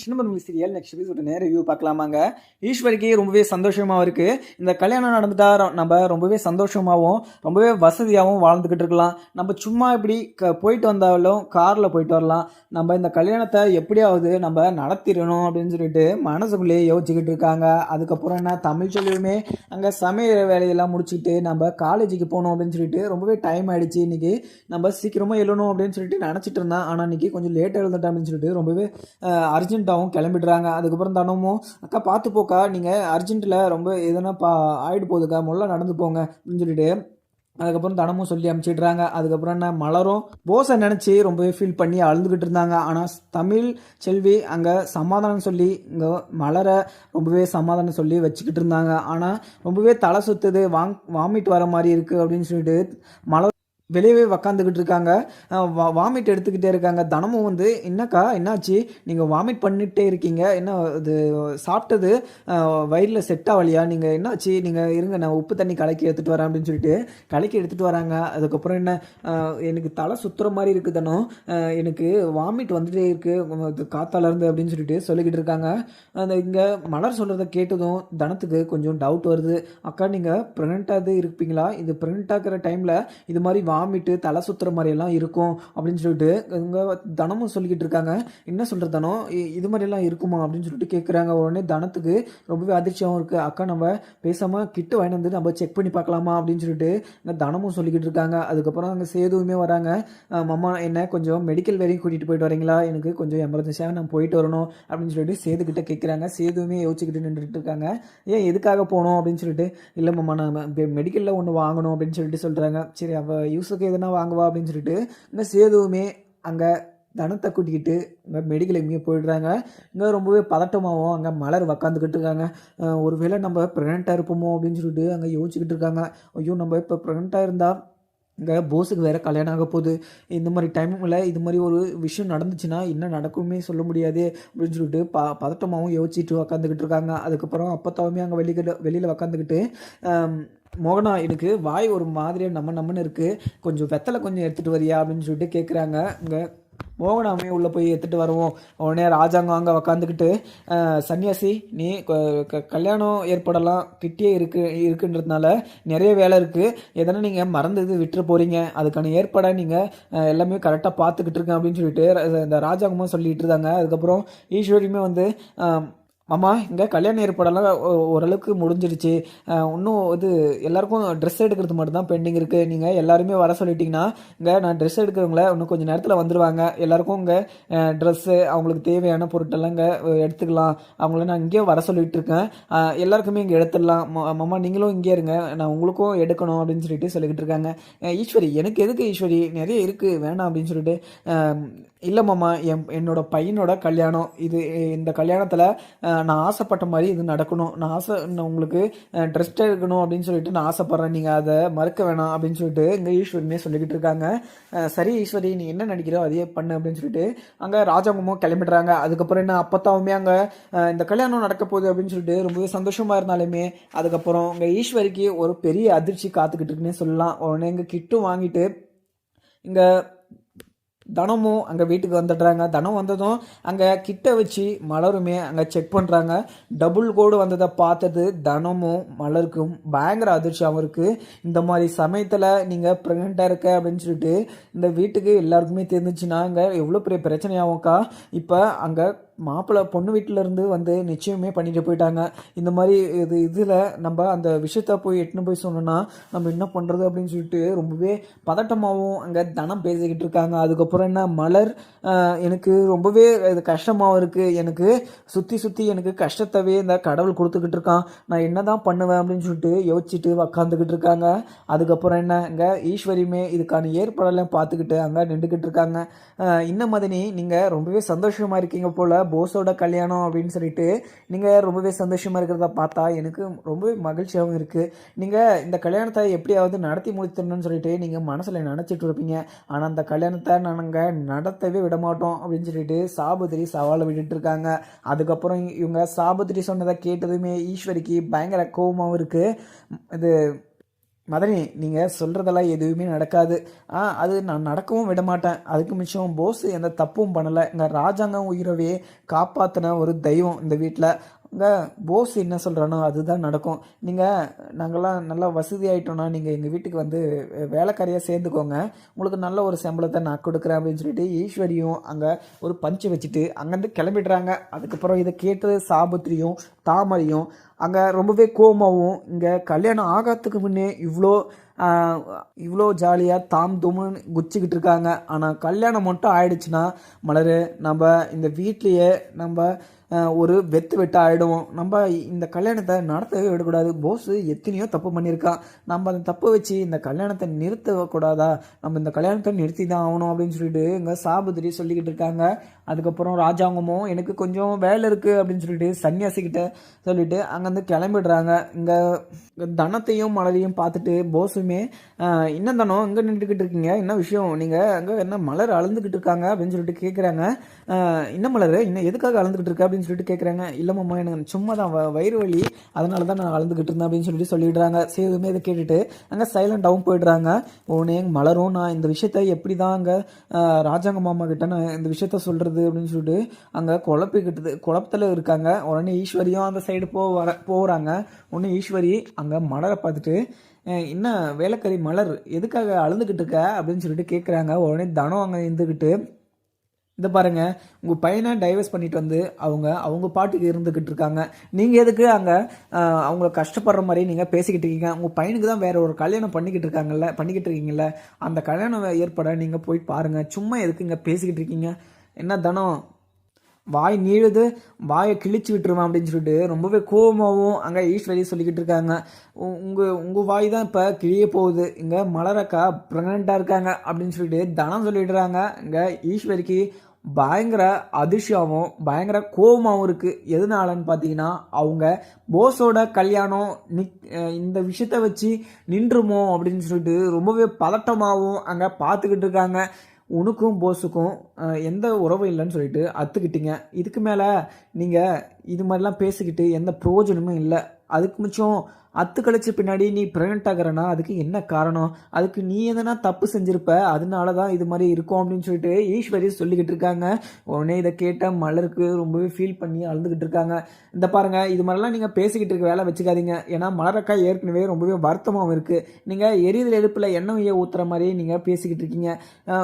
சின்ன movie serial next எபிசோட நேர ரிவ்யூ பார்க்கலாமாங்க. ஈஸ்வரிக்கு ரொம்பவே சந்தோஷமாகவும் இருக்குது இந்த கல்யாணம் நடந்துட்டா நம்ம ரொம்பவே சந்தோஷமாகவும் ரொம்பவே வசதியாகவும் வாழ்ந்துக்கிட்டு இருக்கலாம். நம்ம சும்மா இப்படி க போயிட்டு வந்தாலும் காரில் போயிட்டு வரலாம். நம்ம இந்த கல்யாணத்தை எப்படியாவது நம்ம நடத்திடணும் அப்படின்னு சொல்லிட்டு மனசுக்குள்ளேயே யோசிச்சுக்கிட்டு இருக்காங்க. அதுக்கப்புறம் என்ன? தமிழ் சொல்லியுமே அங்கே சமையல் வேலையெல்லாம் முடிச்சுட்டு நம்ம காலேஜுக்கு போகணும் அப்படின்னு சொல்லிட்டு ரொம்பவே டைம் ஆகிடுச்சு இன்றைக்கி நம்ம சீக்கிரமாக எழுணும் அப்படின்னு சொல்லிட்டு நினச்சிட்டு இருந்தேன். ஆனால் இன்னைக்கு கொஞ்சம் லேட்டாக எழுந்துட்டேன் அப்படின்னு சொல்லிட்டு ரொம்பவே அர்ஜென்ட்டாகவும் கிளம்பிடுறாங்க. அதுக்கப்புறம் தனமும் அக்கா பார்த்து போக்கா நீங்கள் அர்ஜென்ட்டில் ரொம்ப எதனா பா ஆயிடு போகுதுக்கா முள்ள நடந்து போங்க அப்படின்னு சொல்லிட்டு அதுக்கப்புறம் தனமும் சொல்லி அமுச்சிடுறாங்க. அதுக்கப்புறம் என்ன மலரும் போஸை நினச்சி ரொம்பவே ஃபீல் பண்ணி அழுதுகிட்டு இருந்தாங்க. ஆனால் தமிழ் செல்வி அங்கே சமாதானம் சொல்லி இங்கே மலரை ரொம்பவே சமாதானம் சொல்லி வச்சுக்கிட்டு இருந்தாங்க. ஆனால் ரொம்பவே தலை சுற்றுது வாங் வாமிட் வர மாதிரி இருக்குது அப்படின்னு சொல்லிட்டு மலர் வெளியவே உக்காந்துக்கிட்டு இருக்காங்க. வாமிட் எடுத்துக்கிட்டே இருக்காங்க. தனமும் வந்து என்னக்கா என்னாச்சு? நீங்கள் வாமிட் பண்ணிகிட்டே இருக்கீங்க. என்ன இது சாப்பிட்டது வயிறில் செட் ஆகலையா? நீங்கள் என்னாச்சு? நீங்கள் இருங்க நான் உப்பு தண்ணி கலக்கி எடுத்துகிட்டு வரேன் அப்படின்னு சொல்லிட்டு கலக்கி எடுத்துகிட்டு வராங்க. அதுக்கப்புறம் என்ன? எனக்கு தலை சுத்துற மாதிரி இருக்குது எனக்கு வாமிட் வந்துகிட்டே இருக்குது காத்தால இருந்து அப்படின்னு சொல்லிட்டு சொல்லிக்கிட்டு இருக்காங்க. அந்த இங்கே மலர் சொல்கிறத கேட்டதும் தனத்துக்கு கொஞ்சம் டவுட் வருது. அக்கா நீங்கள் ப்ரெக்னெண்ட்டாக இருப்பீங்களா? இது ப்ரெக்னெண்ட் ஆகிற டைமில் இது மாதிரி வாமிட்டு தலை சுத்துற மாதிரி எல்லாம் இருக்கும் அப்படின்னு சொல்லிட்டு இவங்க தனமும் சொல்லிக்கிட்டு இருக்காங்க. என்ன சொல்கிற தனம் இது மாதிரிலாம் இருக்குமா அப்படின்னு சொல்லிட்டு கேட்குறாங்க உடனே தனத்துக்கு ரொம்பவே அதிர்ச்சியாகவும் இருக்குது அக்கா நம்ம பேசாமல் கிட்ட வாங்கி வந்து நம்ம செக் பண்ணி பார்க்கலாமா அப்படின்னு சொல்லிட்டு இங்கே தனமும் சொல்லிக்கிட்டு இருக்காங்க. அதுக்கப்புறம் அங்கே சேதுவுமே வராங்க. அஹ் மாமா என்ன கொஞ்சம் மெடிக்கல் வரையும் கூட்டிகிட்டு போயிட்டு வரீங்களா? எனக்கு கொஞ்சம் எமர்ஜென்சியாக நான் போயிட்டு வரணும். அப்படின்னு சொல்லிட்டு சேதுக்கிட்ட கேட்குறாங்க சேதுவுமே யோசிச்சுக்கிட்டு நின்றுட்டு இருக்காங்க. ஏன் எதுக்காக போகணும்? அப்படின்னு சொல்லிட்டு இல்லை மாமா நான் மெடிக்கலில் ஒன்று வாங்கணும். அப்படின்னு சொல்லிட்டு சொல்கிறாங்க சரி அவள் யூஸுக்கு எதுனா வாங்குவா அப்படின்னு சொல்லிட்டு இந்த சேதுவுமே அங்கே தனத்தை கூட்டிக்கிட்டு இங்கே மெடிக்கல் எங்கேயோ போயிடுறாங்க. இங்கே ரொம்பவே பதட்டமாகவும் அங்கே மலர் உக்காந்துக்கிட்டு இருக்காங்க. ஒரு ஒருவேளை நம்ம ப்ரெக்னெண்ட்டாக இருப்போமோ அப்படின்னு சொல்லிட்டு அங்கே யோசிச்சுக்கிட்டு இருக்காங்க. ஐயோ நம்ம இப்போ ப்ரெக்னெண்ட்டாக இருந்தால் இங்கே போஸுக்கு வேறு கல்யாணம் ஆக போகுது. இந்த மாதிரி டைமில் இது மாதிரி ஒரு விஷயம் நடந்துச்சுன்னா என்ன நடக்குமே சொல்ல முடியாது அப்படின்னு சொல்லிட்டு ப பதட்டமாகவும் யோசிச்சுட்டு உக்காந்துக்கிட்டு இருக்காங்க. அதுக்கப்புறம் அப்பத்தாவுமே அங்கே வெளியில் வெளியில் உக்காந்துக்கிட்டு மோகனா எனக்கு வாய் ஒரு மாதிரியாக நம்ம நம்மன்னு இருக்குது கொஞ்சம் வெத்தலை கொஞ்சம் எடுத்துகிட்டு வரியா அப்படின்னு சொல்லிட்டு கேட்குறாங்க இங்கே மோகனாமே உள்ளே போய் எடுத்துகிட்டு வருவோம். உடனே ராஜாங்கம் அங்கே உக்காந்துக்கிட்டு சன்னியாசி நீ கல்யாணம் ஏற்படலாம். கிட்டே இருக்கு இருக்குன்றதுனால நிறைய வேலை இருக்குது எதனா நீங்கள் மறந்து இது விட்டுற போகிறீங்க அதுக்கான ஏற்பாடாக நீங்கள் எல்லாமே கரெக்டாக பார்த்துக்கிட்டு இருக்கேன் அப்படின்னு சொல்லிட்டு இந்த ராஜாங்கமாக சொல்லிட்டு இருந்தாங்க. அதுக்கப்புறம் ஈஸ்வரியுமே வந்து மாமா இங்கே கல்யாண ஏற்பாடெல்லாம் ஓ- ஓரளவுக்கு முடிஞ்சிருச்சு. இன்னும் இது எல்லாருக்கும் ட்ரெஸ் எடுக்கிறது மட்டும் தான் பெண்டிங் இருக்குது நீங்கள் எல்லாருமே வர சொல்லிட்டிங்கன்னா இங்கே நான் ட்ரெஸ் எடுக்கிறவங்கள இன்னும் கொஞ்சம் நேரத்தில் வந்துடுவாங்க எல்லாருக்கும் இங்கே ட்ரெஸ்ஸு அவங்களுக்கு தேவையான பொருட்டெல்லாம் இங்கே எடுத்துக்கலாம். அவங்கள நான் இங்கேயே வர சொல்லிட்டு இருக்கேன். எல்லாருக்குமே இங்கே எடுத்துடலாம். ம- மாமா நீங்களும் இங்கே இருங்க. நான் உங்களுக்கும் எடுக்கணும் அப்படின்னு சொல்லிட்டு சொல்லிக்கிட்டு இருக்காங்க. ஈஸ்வரி எனக்கு எதுக்கு ஈஸ்வரி? நிறைய இருக்குது வேணாம் அப்படின்னு சொல்லிட்டு இல்லை மாமா என் என்னோடய பையனோட கல்யாணம். இது இந்த கல்யாணத்தில் நான் ஆசைப்பட்ட மாதிரி இது நடக்கணும். நான் ஆசை நான் உங்களுக்கு ட்ரெஸ் எடுக்கணும் அப்படின்னு சொல்லிட்டு நான் ஆசைப்பட்றேன். நீங்கள் அதை மறுக்க வேணாம் அப்படின்னு சொல்லிட்டு இங்கே ஈஸ்வரினே சொல்லிக்கிட்டு இருக்காங்க. சரி ஈஸ்வரி நீ என்ன நடிக்கிறோ அதையே பண்ணு அப்படின்னு சொல்லிட்டு அங்கே ராஜாங்கமும் கிளம்பிடுறாங்க. அதுக்கப்புறம் என்ன அப்பத்தாவுமே அங்கே இந்த கல்யாணம் நடக்க போகுது அப்படின்னு சொல்லிட்டு ரொம்பவே சந்தோஷமாக இருந்தாலுமே அதுக்கப்புறம் இங்கே ஈஸ்வரிக்கு ஒரு பெரிய அதிர்ச்சி காத்துக்கிட்டு இருக்குன்னே சொல்லலாம். உடனே இங்கே கிட்டும் வாங்கிட்டு இங்கே தனமும் அங்கே வீட்டுக்கு வந்துடுறாங்க. தனம் வந்ததும் அங்கே கிட்ட வச்சு மலருமே அங்கே செக் பண்ணுறாங்க டபுள் கோடு வந்ததை பார்த்தது தனமும் மலருக்கும். பயங்கர அதிர்ச்சியாகவும் இருக்குது இந்த மாதிரி சமயத்தில் நீங்கள் ப்ரெக்னெண்ட்டாக இருக்க அப்படின்னு சொல்லிட்டு இந்த வீட்டுக்கு எல்லாருக்குமே தெரிஞ்சிச்சுன்னா அங்கே எவ்வளோ பெரிய பிரச்சனையாகும்க்கா? இப்போ அங்கே மாப்பிள்ளை பொண்ணு வீட்டிலேருந்து வந்து நிச்சயமே பண்ணிட்டு போயிட்டாங்க. இந்த மாதிரி இது இதில் நம்ம அந்த விஷயத்த போய் எட்டுன்னு போய் சொன்னோன்னா நம்ம என்ன பண்ணுறது அப்படின்னு சொல்லிட்டு ரொம்பவே பதட்டமாகவும் அங்கே தனம் பேசிக்கிட்டு இருக்காங்க. அதுக்கப்புறம் என்ன மலர் எனக்கு ரொம்பவே இது கஷ்டமாகவும் இருக்குது எனக்கு சுற்றி சுற்றி எனக்கு கஷ்டத்தவே இந்த கடவுள் கொடுத்துக்கிட்டு இருக்கான். நான் என்ன தான் பண்ணுவேன் அப்படின்னு சொல்லிட்டு யோசிச்சுட்டு உக்காந்துக்கிட்டு இருக்காங்க. அதுக்கப்புறம் என்ன இங்கே ஈஸ்வரியுமே இதுக்கான ஏற்பாடெல்லாம் பார்த்துக்கிட்டு அங்கே நின்றுக்கிட்டு இருக்காங்க. இன்ன மதினி நீங்கள் ரொம்பவே சந்தோஷமாக இருக்கீங்க போல் போஸோட கல்யாணம் அப்படின்னு சொல்லிட்டு நீங்கள் ரொம்பவே சந்தோஷமாக இருக்கிறத பார்த்தா எனக்கு ரொம்பவே மகிழ்ச்சியாகவும் இருக்குது நீங்கள் இந்த கல்யாணத்தை எப்படியாவது நடத்தி முடித்தணும்னு சொல்லிட்டு நீங்கள் மனசில் நினச்சிட்டு இருப்பீங்க. ஆனால் அந்த கல்யாணத்தை நாங்கள் நடத்தவே விட மாட்டோம் அப்படின்னு சொல்லிட்டு சாபுதிரி சவாலை விட்டுட்டு இருக்காங்க. அதுக்கப்புறம் இவங்க சாபுதிரி சொன்னதை கேட்டதுமே ஈஸ்வரிக்கு பயங்கர கோபமாகவும் இருக்குது இது மதனி நீங்கள் சொல்கிறதெல்லாம் எதுவுமே நடக்காது. ஆ அது நான் நடக்கவும் விட மாட்டேன் அதுக்கு மிச்சம் போஸ் எந்த தப்பும் பண்ணலை. இங்கே ராஜாங்கம் உயிரவே காப்பாற்றின ஒரு தெய்வம் இந்த வீட்டில் இங்கே போஸ் என்ன சொல்கிறானோ அதுதான் நடக்கும். நீங்கள் நாங்கள்லாம் நல்லா வசதி ஆகிட்டோன்னா நீங்கள் எங்கள் வீட்டுக்கு வந்து வேலைக்காரியாக சேர்ந்துக்கோங்க. உங்களுக்கு நல்ல ஒரு சம்பளத்தை நான் கொடுக்குறேன் அப்படின்னு சொல்லிட்டு ஈஸ்வரியும் அங்கே ஒரு பஞ்சு வச்சுட்டு அங்கேருந்து கிளம்பிடுறாங்க. அதுக்கப்புறம் இதை கேட்டு சாபத்திரியும் தாமரையும் அங்கே ரொம்பவே கோமாவும் இங்கே கல்யாணம் ஆகாததுக்கு முன்னே இவ்வளோ இவ்வளோ ஜாலியாக தாம் தும்னு குச்சிக்கிட்டு இருக்காங்க. ஆனால் கல்யாணம் மட்டும் ஆயிடுச்சுன்னா மலர் நம்ம இந்த வீட்லேயே நம்ம ஒரு வெத்து வெட்டு நம்ம இந்த கல்யாணத்தை நடத்தவே விடக்கூடாது. போஸ் எத்தனையோ தப்பு பண்ணியிருக்கான் நம்ம அந்த தப்பு வச்சு இந்த கல்யாணத்தை நிறுத்தக்கூடாதா நம்ம இந்த கல்யாணத்தை நிறுத்தி தான் ஆகணும் அப்படின்னு சொல்லிட்டு இங்கே சாபுதிரி சொல்லிக்கிட்டு இருக்காங்க. அதுக்கப்புறம் ராஜாங்கமும் எனக்கு கொஞ்சம் வேலை இருக்குது அப்படின்னு சொல்லிட்டு சன்னியாசிக்கிட்ட சொல்லிட்டு அங்கேருந்து கிளம்பிடுறாங்க. இங்கே தனத்தையும் மலரையும் பார்த்துட்டு போஸுமே "ஆஹ், என்ன தனம்? இங்கே நின்றுக்கிட்டு இருக்கீங்க? என்ன விஷயம்? நீங்கள் அங்கே என்ன மலர் அளந்துக்கிட்டு இருக்காங்க? அப்படின்னு சொல்லிட்டு கேட்குறாங்க என்ன மலர்? இன்னும் எதுக்காக அளந்துக்கிட்டு இருக்க? அப்படின்னு அப்படின்னு சொல்லிட்டு கேட்குறாங்க இல்லைம்மா எனக்கு சும்மா தான் வ- வயிறு வலி. அதனால தான் நான் அளந்துக்கிட்டு இருந்தேன் அப்படின்னு சொல்லிட்டு சொல்லிடுறாங்க. சரி எதுவுமே இதை கேட்டுட்டு அங்கே சைலண்டாகவும் போயிடுறாங்க. உடனே மலரும் நான் இந்த விஷயத்த எப்படி தான் அங்கே ராஜாங்க மாமா கிட்ட நான் இந்த விஷயத்த சொல்கிறது அப்படின்னு சொல்லிட்டு அங்கே குழப்பிக்கிட்டது குழப்பத்தில் இருக்காங்க. உடனே ஈஸ்வரியும் அந்த சைடு போ வர போகிறாங்க உடனே ஈஸ்வரி அங்கே மலரை பார்த்துட்டு என்ன வேலைக்கறி மலர்? எதுக்காக அழுதுகிட்டு இருக்க? அப்படின்னு சொல்லிட்டு கேட்குறாங்க உடனே தனம் அங்கே இருந்துக்கிட்டு இந்த பாருங்க. உங்கள் பையனை டைவர்ஸ் பண்ணிட்டு வந்து அவங்க அவங்க பாட்டுக்கு இருந்துக்கிட்டு இருக்காங்க. நீங்கள் எதுக்கு அங்கே அவங்கள கஷ்டப்படுற மாதிரி நீங்கள் பேசிக்கிட்டு இருக்கீங்க? உங்கள் பையனுக்கு தான் வேற ஒரு கல்யாணம் பண்ணிக்கிட்டு இருக்காங்கல்ல பண்ணிக்கிட்டு இருக்கீங்கல்ல. அந்த கல்யாணம் ஏற்பட நீங்கள் போய் பாருங்கள் சும்மா எதுக்கு இங்கே பேசிக்கிட்டு இருக்கீங்க? என்ன தனம்? வாய் நீழுது வாயை கிழிச்சு விட்டுருவேன் அப்படின்னு சொல்லிட்டு ரொம்பவே கோபமாகவும் அங்கே ஈஸ்வரி சொல்லிக்கிட்டு இருக்காங்க. உ- உங்கள் வாய் தான் இப்போ கிழிய போகுது. இங்கே மலரக்கா ப்ரெக்னெண்ட்டாக இருக்காங்க அப்படின்னு சொல்லிட்டு தனம் சொல்லிடுறாங்க இங்கே ஈஸ்வரிக்கு பயங்கர அதிர்ஷ்டமும் பயங்கர கோபமாகவும் இருக்குது எதனாலன்னு பார்த்தீங்கன்னா அவங்க போஸோட கல்யாணம் நிக் இந்த விஷயத்த வச்சு நின்றுமோ அப்படின்னு சொல்லிட்டு ரொம்பவே பதட்டமாகவும் அங்கே பார்த்துக்கிட்டு இருக்காங்க. உனக்கும் போஸுக்கும் எந்த உறவும் இல்லைன்னு சொல்லிட்டு அத்துக்கிட்டீங்க. இதுக்கு மேலே நீங்கள் இது மாதிரிலாம் பேசிக்கிட்டு எந்த பிரயோஜனமும் இல்லை. அதுக்கு மிச்சம் அத்து கழிச்ச பின்னாடி நீ ப்ரெக்னென்ட் ஆகிறனா அதுக்கு என்ன காரணம்? அதுக்கு நீ எதனா தப்பு செஞ்சிருப்ப அதனால தான் இது மாதிரி இருக்கும் அப்படின்னு சொல்லிட்டு ஈஸ்வரி சொல்லிக்கிட்டு இருக்காங்க. உடனே இதை கேட்ட மலருக்கு ரொம்பவே ஃபீல் பண்ணி அழுதுகிட்டு இருக்காங்க. இந்த பாருங்க இது மாதிரிலாம் நீங்கள் பேசிக்கிட்டு இருக்க வேலை வச்சுக்காதீங்க. ஏன்னா மலரக்கா ஏற்கனவே ரொம்பவே வருத்தமாகவும் இருக்குது நீங்கள் எரிதல் எடுப்பில் எண்ணெய் ஊற்றுற மாதிரி நீங்கள் பேசிக்கிட்டு இருக்கீங்க.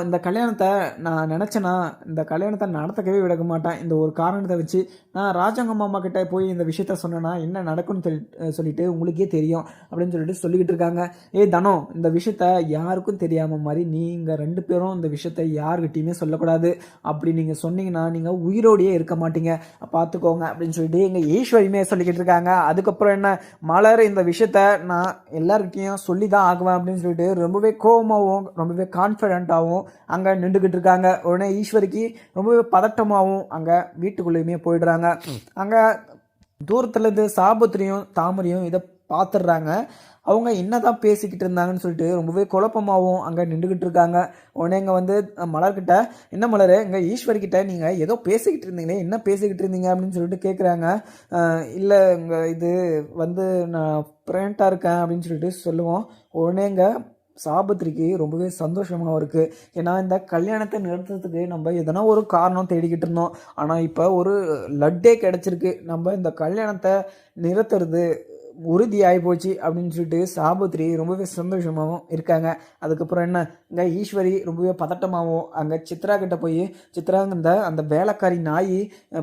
இந்த கல்யாணத்தை நான் நினச்சேன்னா இந்த கல்யாணத்தை நடத்தக்கவே விட மாட்டேன். இந்த ஒரு காரணத்தை வச்சு நான் ராஜாங்க மாமா கிட்டே போய் இந்த விஷயத்த சொன்னேன்னா என்ன நடக்கும்னு சொல்லி சொல்லிட்டு உங்களுக்கு தெரியும் அப்படின்னு சொல்லிட்டு சொல்லிக்கிட்டு இருக்காங்க. ஏய் தனம் இந்த விஷயத்த யாருக்கும் தெரியாம மாதிரி நீங்கள் ரெண்டு பேரும் இந்த விஷயத்த யாருக்கிட்டையுமே சொல்லக்கூடாது. அப்படி நீங்கள் சொன்னீங்கன்னா நீங்கள் உயிரோடையே இருக்க மாட்டீங்க. பார்த்துக்கோங்க அப்படின்னு சொல்லிட்டு எங்கள் ஈஸ்வரியுமே சொல்லிக்கிட்டு இருக்காங்க. அதுக்கப்புறம் என்ன? மலர் இந்த விஷயத்த நான் எல்லாருக்கிட்டையும் சொல்லி தான் ஆகுவேன் அப்படின்னு சொல்லிட்டு ரொம்பவே கோபமாகவும் ரொம்பவே கான்ஃபிடென்ட்டாகவும் அங்கே நின்றுக்கிட்டு இருக்காங்க. உடனே ஈஸ்வரிக்கு ரொம்பவே பதட்டமாகவும் அங்கே வீட்டுக்குள்ளேயுமே போயிடுறாங்க. அங்கே தூரத்துலேருந்து சாபத்திரியும் தாமரையும் இதை பார்த்துடுறாங்க அவங்க என்ன தான் பேசிக்கிட்டு இருந்தாங்கன்னு சொல்லிட்டு ரொம்பவே குழப்பமாகவும் அங்கே நின்றுக்கிட்டு இருக்காங்க. உடனே இங்கே வந்து மலர்கிட்ட என்ன மலர் இங்கே ஈஸ்வர்கிட்ட நீங்கள் ஏதோ பேசிக்கிட்டு இருந்தீங்களே என்ன பேசிக்கிட்டு இருந்தீங்க? அப்படின்னு சொல்லிட்டு கேட்குறாங்க இல்லை இங்கே இது வந்து நான் ப்ரெண்ட்டாக இருக்கேன் அப்படின்னு சொல்லிட்டு சொல்லுவோம். உடனே இங்கே சாபத்திரிக்கு ரொம்பவே சந்தோஷமாகவும் இருக்குது ஏன்னா இந்த கல்யாணத்தை நிறுத்துறதுக்கு நம்ம எதனா ஒரு காரணம் தேடிக்கிட்டு இருந்தோம். ஆனால் இப்போ ஒரு லட்டே கிடச்சிருக்கு. நம்ம இந்த கல்யாணத்தை நிறுத்துறது உறுதி ஆகிப்போச்சு போச்சு அப்படின்னு சொல்லிட்டு சாபத்திரி ரொம்பவே சந்தோஷமாகவும் இருக்காங்க. அதுக்கப்புறம் என்ன? இங்கே ஈஸ்வரி ரொம்பவே பதட்டமாகவும் அங்கே சித்ரா கிட்ட போய் சித்ரா இந்த அந்த வேலைக்காரி நாய்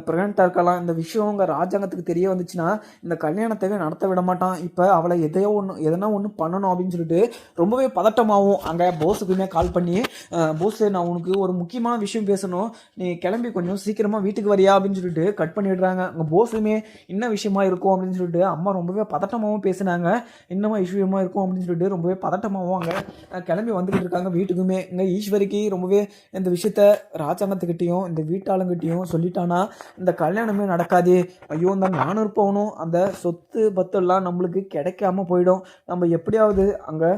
ப்ரெக்னெண்ட்டாக இருக்கலாம் இந்த விஷயம் உங்கள் ராஜாங்கத்துக்கு தெரிய வந்துச்சுன்னா இந்த கல்யாணத்தையே நடத்த விட மாட்டான். இப்போ அவளை எதையோ ஒன்று எதனா ஒன்று பண்ணணும் அப்படின்னு சொல்லிட்டு ரொம்பவே பதட்டமாகவும் அங்கே போஸுக்குமே கால் பண்ணி போஸ் நான் உனக்கு ஒரு முக்கியமான விஷயம் பேசணும். நீ கிளம்பி கொஞ்சம் சீக்கிரமாக வீட்டுக்கு வரியா அப்படின்னு சொல்லிட்டு கட் பண்ணிடுறாங்க. அங்கே போஸுமே என்ன விஷயமா இருக்கும்? அப்படின்னு சொல்லிட்டு அம்மா ரொம்பவே பதட்டம் பதட்டமாகவும் பேசுனாங்க. என்னமா விஷயமா இருக்கும் அப்படின்னு சொல்லிட்டு ரொம்பவே பதட்டமாகவும் அங்கே கிளம்பி வந்துக்கிட்டு இருக்காங்க வீட்டுக்குமே. இங்கே ஈஸ்வரிக்கு ரொம்பவே இந்த விஷயத்த ராஜாங்கத்துக்கிட்டேயும் இந்த வீட்டாளங்கிட்டையும் சொல்லிட்டானா இந்த கல்யாணமே நடக்காது. ஐயோ இந்த நானூறு பவுனும் அந்த சொத்து பத்தெல்லாம் நம்மளுக்கு கிடைக்காம போயிடும். நம்ம எப்படியாவது அங்கே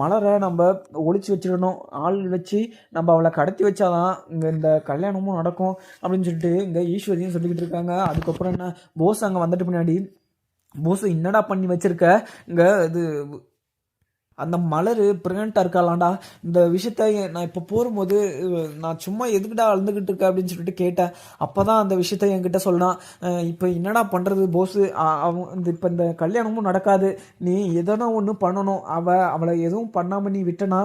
மலரை நம்ம ஒழிச்சு வச்சிடணும். ஆள் வச்சு நம்ம அவளை கடத்தி வச்சாதான் இங்கே இந்த கல்யாணமும் நடக்கும் அப்படின்னு சொல்லிட்டு இங்கே ஈஸ்வரியும் சொல்லிக்கிட்டு இருக்காங்க. அதுக்கப்புறம் என்ன போஸ் அங்கே வந்துட்டு பின்னாடி போஸ் என்னடா பண்ணி வச்சிருக்க? இங்கே இது அந்த மலர் ப்ரெக்னெண்ட்டாக இருக்காளாண்டா. இந்த விஷயத்த நான் இப்போ போகும்போது நான் சும்மா எதுக்குடா அழுந்துக்கிட்டு இருக்க அப்படின்னு சொல்லிட்டு கேட்டேன். அப்போ தான் அந்த விஷயத்த என்கிட்ட சொன்னான். இப்போ என்னடா பண்ணுறது போஸு அவன் இந்த இப்போ இந்த கல்யாணமும் நடக்காது. நீ எதனா ஒன்று பண்ணணும். அவள் அவளை எதுவும் பண்ணாமல் நீ விட்டனா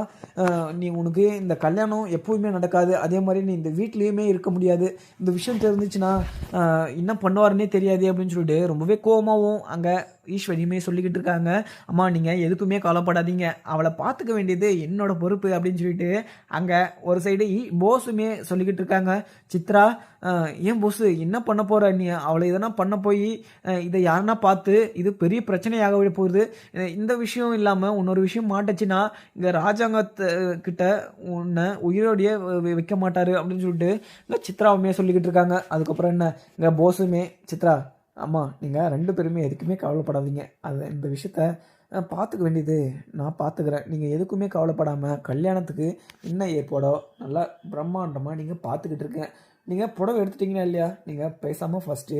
நீ உனக்கு இந்த கல்யாணம் எப்போவுமே நடக்காது. அதே மாதிரி நீ இந்த வீட்லேயுமே இருக்க முடியாது. இந்த விஷயம் தெரிஞ்சிச்சுன்னா என்ன பண்ணுவாருன்னே தெரியாது அப்படின்னு சொல்லிட்டு ரொம்பவே கோவமாகவும் அங்கே ஈஸ்வரியுமே சொல்லிக்கிட்டு இருக்காங்க. அம்மா நீங்கள் எதுக்குமே கவலைப்படாதீங்க. அவளை பார்த்துக்க வேண்டியது என்னோட பொறுப்பு அப்படின்னு சொல்லிட்டு அங்கே ஒரு சைடு போஸுமே சொல்லிக்கிட்டு இருக்காங்க. சித்ரா ஏன் போஸு? என்ன பண்ண போகிற நீ? அவளை எதனா பண்ண போய் இதை யாருன்னா பார்த்து இது பெரிய பிரச்சனையாக விட போகுது. இந்த விஷயம் இல்லாமல் இன்னொரு விஷயம் மாட்டுச்சுன்னா இங்கே ராஜாங்கத்து கிட்ட உன்னை உயிரோடைய வ- வைக்க மாட்டார் அப்படின்னு சொல்லிட்டு இல்லை சித்ராவுமே சொல்லிக்கிட்டு இருக்காங்க. அதுக்கப்புறம் என்ன? இங்கே போஸுமே சித்ரா அம்மா நீங்கள் ரெண்டு பேருமே எதுக்குமே கவலைப்படாதீங்க. அது இந்த விஷயத்த பார்த்துக்க வேண்டியது நான் பார்த்துக்கிறேன் நீங்கள் எதுக்குமே கவலைப்படாமல் கல்யாணத்துக்கு என்ன ஏற்பாடோ நல்லா பிரம்மாண்டமாக நீங்கள் பார்த்துக்கிட்டு இருக்கேன். நீங்கள் புடவை எடுத்துட்டீங்களா இல்லையா? நீங்கள் பேசாமல் ஃபஸ்ட்டு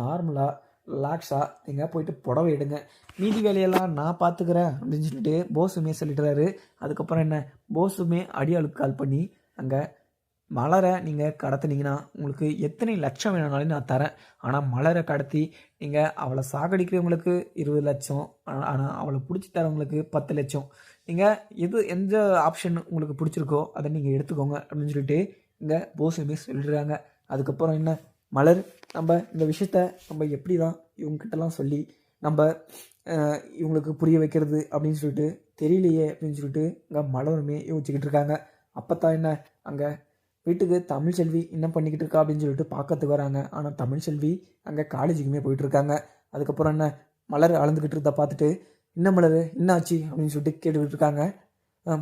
நார்மலாக ரிலாக்ஸாக நீங்கள் போயிட்டு புடவை எடுங்க. மீதி வேலையெல்லாம் நான் பார்த்துக்கிறேன் அப்படின்னு சொல்லிட்டு போஸுமே சொல்லிட்டுறாரு அதுக்கப்புறம் என்ன? போஸுமே அடியாளுக்கு கால் பண்ணி அங்கே மலரை நீங்கள் கடத்துனீங்கன்னா உங்களுக்கு எத்தனை லட்சம் வேணும்னாலும் நான் தரேன். ஆனால் மலரை கடத்தி நீங்கள் அவளை சாகடிக்கிறவங்களுக்கு இருபது லட்சம் ஆனால் அவளை பிடிச்சி தரவங்களுக்கு பத்து லட்சம். நீங்கள் எது எந்த ஆப்ஷன் உங்களுக்கு பிடிச்சிருக்கோ அதை நீங்கள் எடுத்துக்கோங்க அப்படின்னு சொல்லிட்டு இங்கே போஸுமே சொல்லிடுறாங்க. அதுக்கப்புறம் என்ன? மலர் நம்ம இந்த விஷயத்த நம்ம எப்படி தான் இவங்ககிட்டலாம் சொல்லி நம்ம இவங்களுக்கு புரிய வைக்கிறது அப்படின்னு சொல்லிட்டு தெரியலையே அப்படின்னு சொல்லிட்டு இங்கே மலருமே யோசிச்சுக்கிட்டு இருக்காங்க. அப்போ தான் என்ன? அங்கே வீட்டுக்கு தமிழ் செல்வி என்ன பண்ணிக்கிட்டு இருக்கா அப்படின்னு சொல்லிட்டு பார்க்கறதுக்கு வராங்க. ஆனால் தமிழ் செல்வி அங்கே காலேஜுக்குமே போயிட்டுருக்காங்க அதுக்கப்புறம் என்ன? மலர் அளந்துக்கிட்டு இருந்த பார்த்துட்டு என்ன மலர்? என்ன ஆச்சு? அப்படின்னு சொல்லிட்டு கேட்டுக்கிட்டு இருக்காங்க.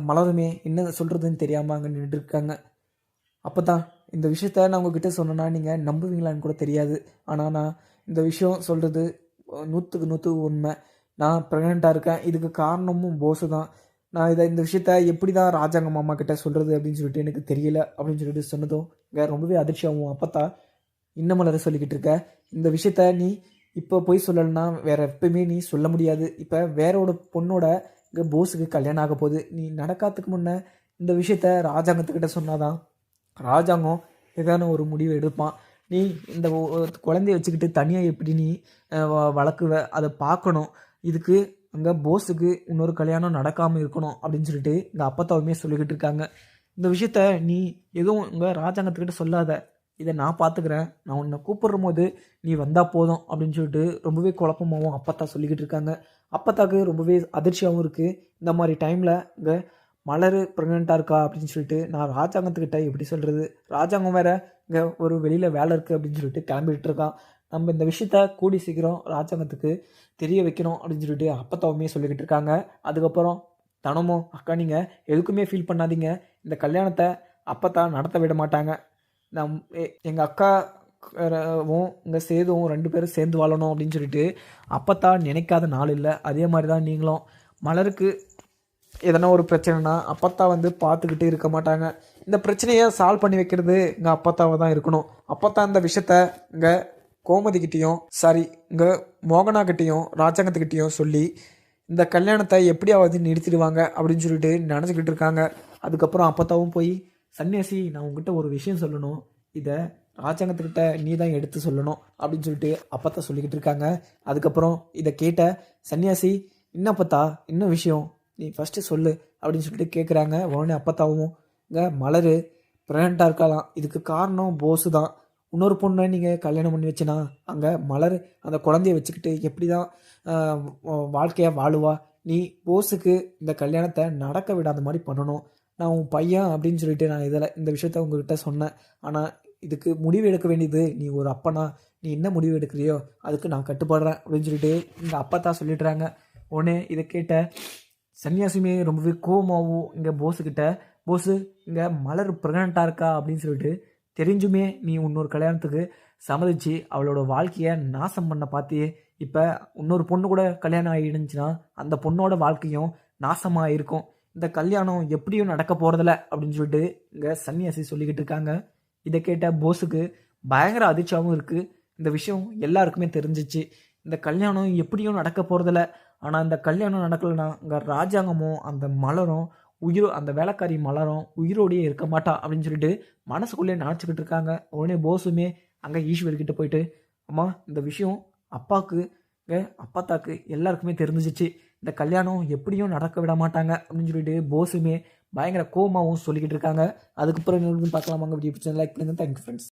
மலருமே என்ன சொல்கிறதுன்னு தெரியாமல் அங்கே நின்றுட்டு இருக்காங்க. அப்போ தான் இந்த விஷயத்த நான் உங்ககிட்ட சொன்னேன்னா நீங்கள் நம்புவீங்களான்னு கூட தெரியாது. ஆனால் நான் இந்த விஷயம் சொல்கிறது நூற்றுக்கு நூற்று உண்மை. நான் ப்ரெக்னெண்ட்டாக இருக்கேன். இதுக்கு காரணமும் போஸு தான். நான் இதை இந்த விஷயத்த எப்படி தான் ராஜாங்க மாமா கிட்ட சொல்கிறது அப்படின்னு சொல்லிட்டு எனக்கு தெரியல அப்படின்னு சொல்லிட்டு சொன்னதும் இங்கே ரொம்பவே அதிர்ச்சியாகவும் அப்பத்தா இன்னும் மலர சொல்லிக்கிட்டு இருக்க. இந்த விஷயத்த நீ இப்போ போய் சொல்லலைன்னா வேற எப்பயுமே நீ சொல்ல முடியாது. இப்போ வேறோட பொண்ணோட இங்கே போஸுக்கு கல்யாணம் ஆக போகுது. நீ நடக்காத்துக்கு முன்னே இந்த விஷயத்த ராஜாங்கத்துக்கிட்ட சொன்னாதான் ராஜாங்கம் ஏதான ஒரு முடிவு எடுப்பான். நீ இந்த ஒ- குழந்தைய வச்சுக்கிட்டு தனியாக எப்படி நீ வ- வளர்க்குவ? அதை பார்க்கணும். இதுக்கு அங்கே போஸுக்கு இன்னொரு கல்யாணம் நடக்காமல் இருக்கணும் அப்படின்னு சொல்லிட்டு இந்த அப்பத்தாவுமே சொல்லிக்கிட்டு இருக்காங்க. இந்த விஷயத்த நீ எதுவும் உங்கள் ராஜாங்கத்துக்கிட்ட சொல்லாத. இதை நான் பார்த்துக்கிறேன் நான் உன்னை கூப்பிடுற போது நீ வந்தால் போதும் அப்படின்னு சொல்லிட்டு ரொம்பவே குழப்பமாகவும் அப்பத்தா சொல்லிக்கிட்டு இருக்காங்க. அப்பத்தாக்கு ரொம்பவே அதிர்ச்சியாகவும் இருக்குது இந்த மாதிரி டைமில் இங்கே மலர் ப்ரெக்னெண்ட்டாக இருக்கா அப்படின்னு சொல்லிட்டு நான் ராஜாங்கத்துக்கிட்ட எப்படி சொல்கிறது ராஜாங்கம் வேறு இங்கே ஒரு வெளியில் வேலை இருக்குது அப்படின்னு சொல்லிட்டு கிளம்பிட்டு இருக்கான். நம்ம இந்த விஷயத்த கூடி சீக்கிரம் ராஜாங்கத்துக்கு தெரிய வைக்கணும் அப்படின்னு சொல்லிட்டு அப்பத்தாவுமே சொல்லிக்கிட்டு இருக்காங்க. அதுக்கப்புறம் தனமும் அக்கா நீங்கள் எதுக்குமே ஃபீல் பண்ணாதீங்க. இந்த கல்யாணத்தை அப்பத்தா நடத்த விட மாட்டாங்க. நம் எங்கள் அக்கா வும் இங்கே சேதுவும் ரெண்டு பேரும் சேர்ந்து வாழணும் அப்படின்னு சொல்லிட்டு அப்பத்தான் நினைக்காத நாள் இல்லை. அதே மாதிரி தான் நீங்களும். மலருக்கு எதனா ஒரு பிரச்சனைனா அப்பத்தா வந்து பார்த்துக்கிட்டு இருக்க மாட்டாங்க. இந்த பிரச்சனையை சால்வ் பண்ணி வைக்கிறது இங்கே அப்பத்தாவை தான் இருக்கணும். அப்பத்தா இந்த விஷயத்த இங்கே கோமதிக்கிட்டேயும் சாரி இங்கே மோகனாக்கிட்டேயும் ராஜாங்கத்துக்கிட்டேயும் சொல்லி இந்த கல்யாணத்தை எப்படியாவது நிறுத்திடுவாங்க அப்படின்னு சொல்லிட்டு நினச்சிக்கிட்டு இருக்காங்க. அதுக்கப்புறம் அப்பத்தாவும் போய் சன்னியாசி நான் உங்ககிட்ட ஒரு விஷயம் சொல்லணும். இதை ராஜாங்கத்துக்கிட்ட நீ தான் எடுத்து சொல்லணும். அப்படின்னு சொல்லிட்டு அப்பத்தா சொல்லிக்கிட்டு இருக்காங்க. அதுக்கப்புறம் இதை கேட்ட சன்னியாசி என்ன அப்பத்தா? என்ன விஷயம்? நீ ஃபஸ்ட்டு சொல்லு. அப்படின்னு சொல்லிட்டு கேட்குறாங்க உடனே அப்பத்தாவும் இங்கே மலர் ப்ரெக்னெண்ட்டாக இருக்கலாம். இதுக்கு காரணம் போஸு தான். இன்னொரு பொண்ணை நீங்கள் கல்யாணம் பண்ணி வச்சுனா அங்கே மலர் அந்த குழந்தைய வச்சுக்கிட்டு எப்படி தான் வாழ்க்கையாக வாழுவா? நீ போஸுக்கு இந்த கல்யாணத்தை நடக்க விடாத மாதிரி பண்ணணும். நான் உன் பையன் அப்படின்னு சொல்லிட்டு நான் இதில் இந்த விஷயத்த உங்ககிட்ட சொன்னேன். ஆனால் இதுக்கு முடிவு எடுக்க வேண்டியது நீ ஒரு அப்பனா நீ என்ன முடிவு எடுக்கிறியோ அதுக்கு நான் கட்டுப்படுறேன் அப்படின்னு சொல்லிட்டு இந்த அப்பா தான் சொல்லிடுறாங்க. உடனே இதை கேட்ட சன்னியாசியுமே ரொம்பவே கோவமாகவும் இங்கே போஸுக்கிட்ட போஸு இங்கே மலர் ப்ரெக்னெண்ட்டாக இருக்கா? அப்படின்னு சொல்லிட்டு தெரிஞ்சுமே நீ இன்னொரு கல்யாணத்துக்கு சம்மதிச்சு அவளோட வாழ்க்கையை நாசம் பண்ண பார்த்தியே. இப்போ இன்னொரு பொண்ணு கூட கல்யாணம் ஆகிடுச்சுன்னா அந்த பொண்ணோட வாழ்க்கையும் நாசமாக இருக்கும் இந்த கல்யாணம் எப்படியும் நடக்க போகிறதில்ல அப்படின்னு சொல்லிட்டு இங்கே சன்னியாசி சொல்லிக்கிட்டு இருக்காங்க. இதை கேட்ட போஸுக்கு பயங்கர அதிர்ச்சியாகவும் இருக்குது இந்த விஷயம் எல்லாருக்குமே தெரிஞ்சிச்சு. இந்த கல்யாணம் எப்படியும் நடக்க போகிறதில்ல ஆனால் இந்த கல்யாணம் நடக்கலைன்னா அங்கே ராஜாங்கமும் அந்த மலரும் உயிரோ அந்த வேலைக்காரி மலரும் உயிரோடையே இருக்க மாட்டா அப்படின்னு சொல்லிட்டு மனசுக்குள்ளே நினச்சிக்கிட்டு இருக்காங்க. உடனே போஸுமே அங்கே ஈஸ்வர்கிட்ட போயிட்டு அம்மா இந்த விஷயம் அப்பாவுக்கு அப்பாத்தாக்கு எல்லாருக்குமே தெரிஞ்சிச்சு. இந்த கல்யாணம் எப்படியும் நடக்க விட மாட்டாங்க. அப்படின்னு சொல்லிட்டு போஸுமே பயங்கர கோமாவும் சொல்லிக்கிட்டு இருக்காங்க. அதுக்கப்புறம் என்ன பார்க்கலாமாங்க வீடியோ லைக் பண்ணுங்க. Thank you friends